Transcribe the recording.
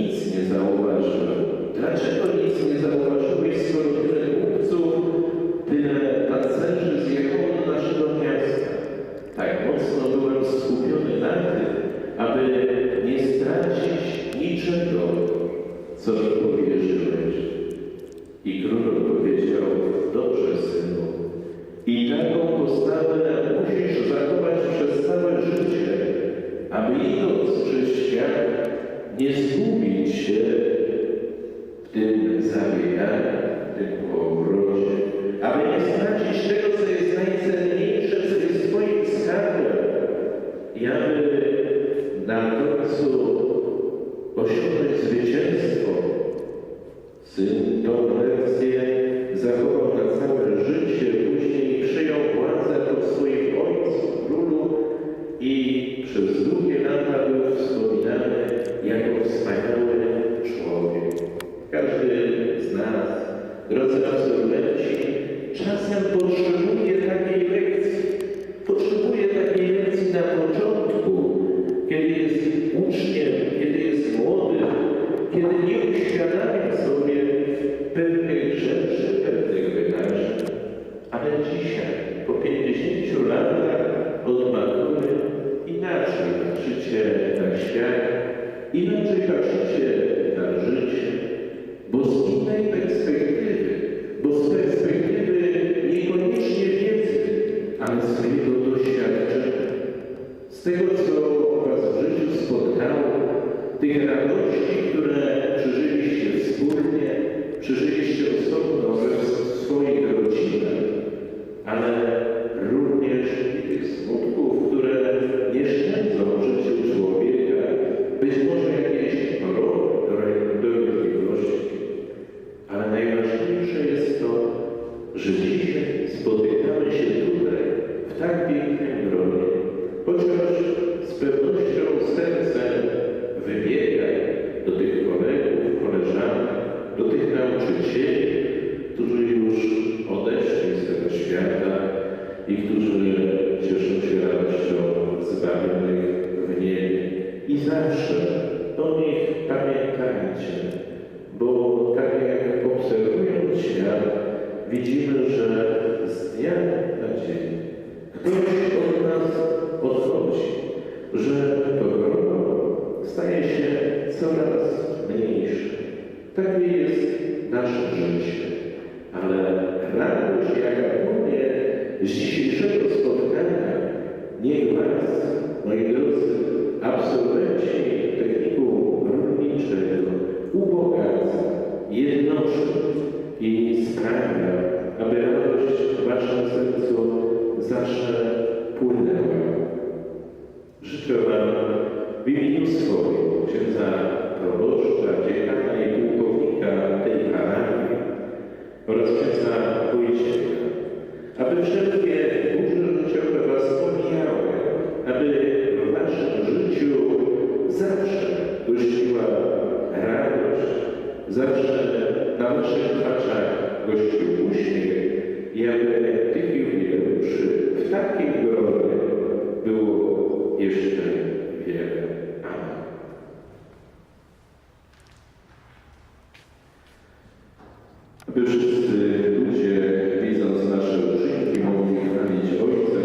nic nie zauważyłem. Dlaczego nic nie zauważyłeś, skoro tyle kupców, tyle tancerzy zjechało do naszego miasta? Tak mocno byłem skupiony na tym, aby nie stracić niczego, co mi powierzyłeś. I król odpowiedział, dobrze synu, i taką postawę musisz zachować przez całe życie, aby idąc przez świat nie zgubić się w tym zabieganiu, w tym powrocie, aby nie stracić tego, co jest najcenniejsze, co jest Twoim skarbem i aby na końcu osiągnąć zwycięstwo. Syn tą lekcję zachował na całe życie, wspaniały człowiek. Każdy z nas, drodzy absolwenci, czasem potrzebuje takiej lekcji. Potrzebuje takiej lekcji na początku, kiedy jest uczniem, kiedy jest młody, kiedy nie uświadamia sobie pewnych rzeczy, pewnych wydarzeń. Ale dzisiaj, po 50 latach od matury, inaczej patrzycie na świat, inaczej patrzycie na życie, bo z innej perspektywy, bo z perspektywy niekoniecznie wiedzy, ale swojego doświadczenia, z tego, co Was w życiu spotkało, tych radości, które przeżyliście wspólnie, przeżyliście że dzisiaj spotykamy się tutaj, w tak pięknym gronie, chociaż z pewnością sercem wybiega do tych kolegów, koleżanek, do tych nauczycieli, którzy już odeszli z tego świata i którzy cieszą się radością zbawionych w niebie. I zawsze o nich pamiętajcie, bo tak jak obserwując świat, widzimy, że z dnia na dzień ktoś od nas odchodzi, że to grono staje się coraz mniejsze. Takie jest nasze życie. Ale radość, jaka płynie z dzisiejszego spotkania, niech Was, moi drodzy, absolwenci aby radość w Waszym sercu zawsze płynęła. Życzę Wam w imieniu swoim, księdza proboszcza, dziekana i pułkownika tej parafii oraz księdza Wojciecha, aby wszelkie burze życiowe Was pomijały, aby w Waszym życiu zawsze gościła radość, zawsze na Waszych oczach gościu uśmiech. Jakby tych jubileuszy w takim gronie było jeszcze wiele. Amen. By wszyscy ludzie, widząc nasze uczynki, mogli chwalić Ojca,